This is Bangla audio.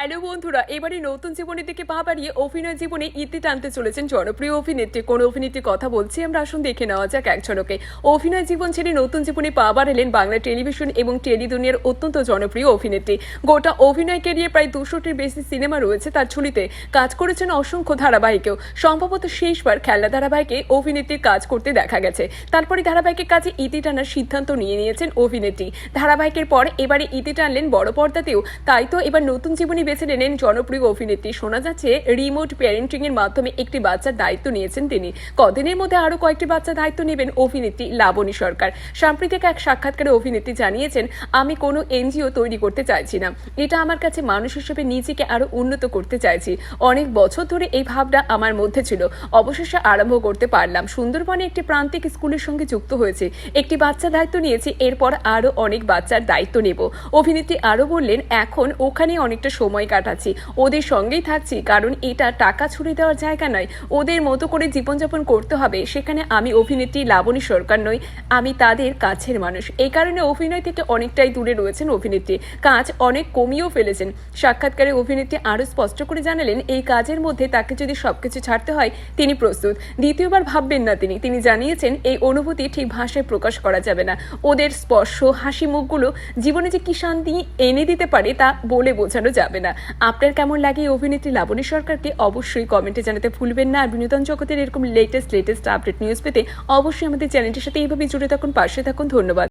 হ্যালো বন্ধুরা, এবারে নতুন জীবনের দিকে পা বাড়িয়ে অভিনয় জীবনে ইতি টানতে চলেছেন জনপ্রিয় অভিনেত্রী। কোন অভিনেত্রীর কথা বলছি আমরা আসুন দেখে নেওয়া যাক এক ঝলকে অভিনয় জীবন ছেড়ে নতুন জীবনে পা বাড়ালেন বাংলা টেলিভিশন এবং টেলি দুনিয়ার অত্যন্ত জনপ্রিয় অভিনেত্রী। গোটা অভিনয় ক্যারিয়ার প্রায় দুশোটির বেশি সিনেমা রয়েছে তার ঝুলিতে। কাজ করেছেন অসংখ্য ধারাবাহিকেও। সম্ভবত শেষবার খেলা ধারাবাহিকে অভিনেত্রীর কাজ করতে দেখা গেছে। তারপরে ধারাবাহিকের কাজে ইতি টানার সিদ্ধান্ত নিয়ে নিয়েছেন অভিনেত্রী। ধারাবাহিকের পর এবারে ইতি টানলেন বড় পর্দাতেও। তাই তো এবার নতুন জীবনী বেছে নিলেন জনপ্রিয় অভিনেত্রী। শোনা যাচ্ছে রিমোট প্যারেন্টিং এর মাধ্যমে একটি বাচ্চার দায়িত্ব নিয়েছেন তিনি। কদিনের মধ্যে আরও কয়েকটি বাচ্চা দায়িত্ব নেবেন অভিনেত্রী লাবণী সরকার। সাম্প্রতিক এক সাক্ষাৎকারে অভিনেত্রী জানিয়েছেন, আমি কোনো এনজিও তৈরি করতে চাইছি না। এটা আমার কাছে মানুষ হিসেবে নিজেকে আরও উন্নত করতে চাইছি। অনেক বছর ধরে এই ভাবনা আমার মধ্যে ছিল। অবশেষে আরম্ভ করতে পারলাম। সুন্দরবনে একটি প্রান্তিক স্কুলের সঙ্গে যুক্ত হয়েছে। একটি বাচ্চা দায়িত্ব নিয়েছি। এরপর আরও অনেক বাচ্চার দায়িত্ব নেব। অভিনেত্রী আরও বললেন, এখন ওখানে অনেকটা সময় কাটাচ্ছি। ওদের সঙ্গেই থাকছি, কারণ এটা টাকা ছুড়ে দেওয়ার জায়গা নয়। ওদের মতো করে জীবনযাপন করতে হবে, সেখানে আমি অভিনেত্রী লাবণী সরকার নই, আমি তাদের কাছের মানুষ। এই কারণে অভিনয় থেকে অনেকটাই দূরে রয়েছেন অভিনেত্রী। কাজ অনেক কমিয়েও ফেলেছেন। সাক্ষাৎকারে অভিনেত্রী আরও স্পষ্ট করে জানালেন, এই কাজের মধ্যে তাকে যদি সবকিছু ছাড়তে হয়, তিনি প্রস্তুত। দ্বিতীয়বার ভাববেন না তিনি। তিনি জানিয়েছেন, এই অনুভূতি ঠিক ভাষায় প্রকাশ করা যাবে না। ওদের স্পর্শ, হাসি মুখগুলো জীবনে যে কি শান্তি এনে দিতে পারে তা বলে বোঝানো যাবে না। আপনার কেমন লাগে অভিনেত্রী লাবণী সরকারকে অবশ্যই কমেন্টে জানাতে ভুলবেন না। আর বিনোদন জগতের এরকম লেটেস্ট লেটেস্ট আপডেট নিউজ পেতে অবশ্যই আমাদের চ্যানেলটির সাথে এইভাবে জুড়ে থাকুন, পাশে থাকুন। ধন্যবাদ।